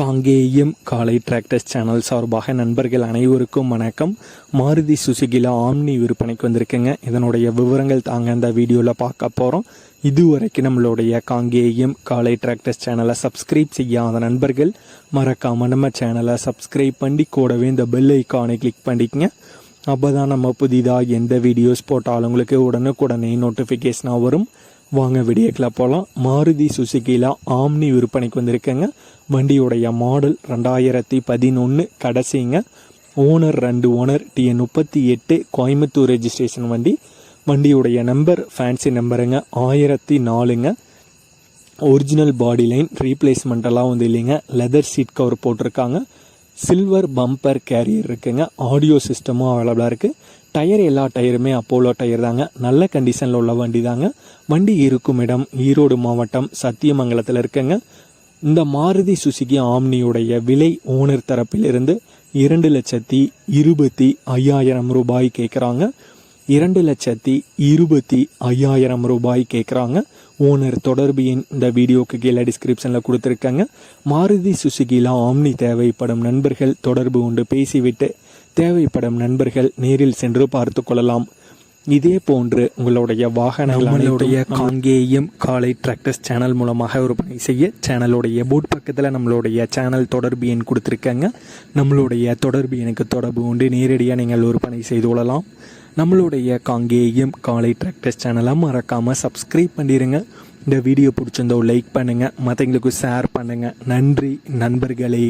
காங்கேயம் காலை tractors channel சார்பாக நண்பர்கள் அனைவருக்கும் வணக்கம். மாருதி சுசுகில ஆம்னி விற்பனைக்கு வந்திருக்குங்க. இதனுடைய விவரங்கள் தாங்க இந்த வீடியோவில் பார்க்க போகிறோம் இதுவரைக்கும் நம்மளுடைய காங்கேயம் காலை டிராக்டர்ஸ் சேனலை சப்ஸ்கிரைப் செய்யாத நண்பர்கள் மறக்காம நம்ம சேனலை சப்ஸ்கிரைப் பண்ணி கூடவே இந்த பெல் ஐக்கானை கிளிக் பண்ணிக்கங்க. அப்போ தான் நம்ம புதிதாக எந்த வீடியோஸ் போட்டாலும் உங்களுக்கு உடனுக்குடனே நோட்டிஃபிகேஷனாக வரும். வாங்க வீடியோக்கில் போகலாம் மாருதி சுசுகியில் ஆம்னி விற்பனைக்கு வந்திருக்கேங்க. வண்டியுடைய மாடல் ரெண்டாயிரத்தி பதினொன்று கடைசிங்க. ஓனர் ரெண்டு ஓனர் டிஎன் முப்பத்தி எட்டு கோயம்புத்தூர் ரெஜிஸ்ட்ரேஷன் வண்டி. வண்டியுடைய நம்பர் ஃபேன்சி நம்பருங்க ஆயிரத்தி நாலுங்க. ஒரிஜினல் பாடி லைன் ரீப்ளேஸ்மெண்ட்டெல்லாம் வந்து இல்லைங்க. லெதர் சீட் கவர் போட்டிருக்காங்க. சில்வர் பம்பர் கேரியர் இருக்குங்க. ஆடியோ சிஸ்டமும் அவைலபிளாக இருக்குது டயர் எல்லா டயருமே அப்போலோ டயர் தாங்க. நல்ல கண்டிஷனில் உள்ள வண்டி தாங்க வண்டி இருக்கும் இடம் ஈரோடு மாவட்டம் சத்தியமங்கலத்தில் இருக்குங்க. இந்த மாருதி சுசுகி ஆம்னியுடைய விலை ஓனர் தரப்பிலிருந்து இரண்டு லட்சத்தி இருபத்தி ஐயாயிரம் ரூபாய் கேட்குறாங்க இரண்டு லட்சத்தி இருபத்தி ஐயாயிரம் ரூபாய் கேட்குறாங்க ஓனர் தொடர்பு எண் இந்த வீடியோக்கு கீழே டிஸ்கிரிப்ஷனில் கொடுத்துருக்காங்க. மாருதி சுசுகியில் ஆம்னி தேவைப்படும் நண்பர்கள் தொடர்பு கொண்டு பேசிவிட்டு தேவைப்படும் நண்பர்கள் நேரில் சென்று பார்த்து கொள்ளலாம். இதே போன்று உங்களுடைய வாகனங்கள் நம்மளுடைய காங்கேயம் காலை டிராக்டர்ஸ் சேனல் மூலமாக விற்பனை செய்ய சேனலுடைய போட் பக்கத்தில் நம்மளுடைய சேனல் தொடர்பு எண் கொடுத்துருக்காங்க. நம்மளுடைய தொடர்பு எனக்கு தொடர்பு கொண்டு நேரடியாக நீங்கள் விற்பனை செய்து கொள்ளலாம். நம்மளுடைய காங்கேயம் காலை டிராக்டர்ஸ் சேனலை மறக்காமல் சப்ஸ்கிரைப் பண்ணிடுங்க இந்த வீடியோ பிடிச்சிருந்தோ லைக் பண்ணுங்கள் மற்றவங்களுக்கு ஷேர் பண்ணுங்கள் நன்றி நண்பர்களே.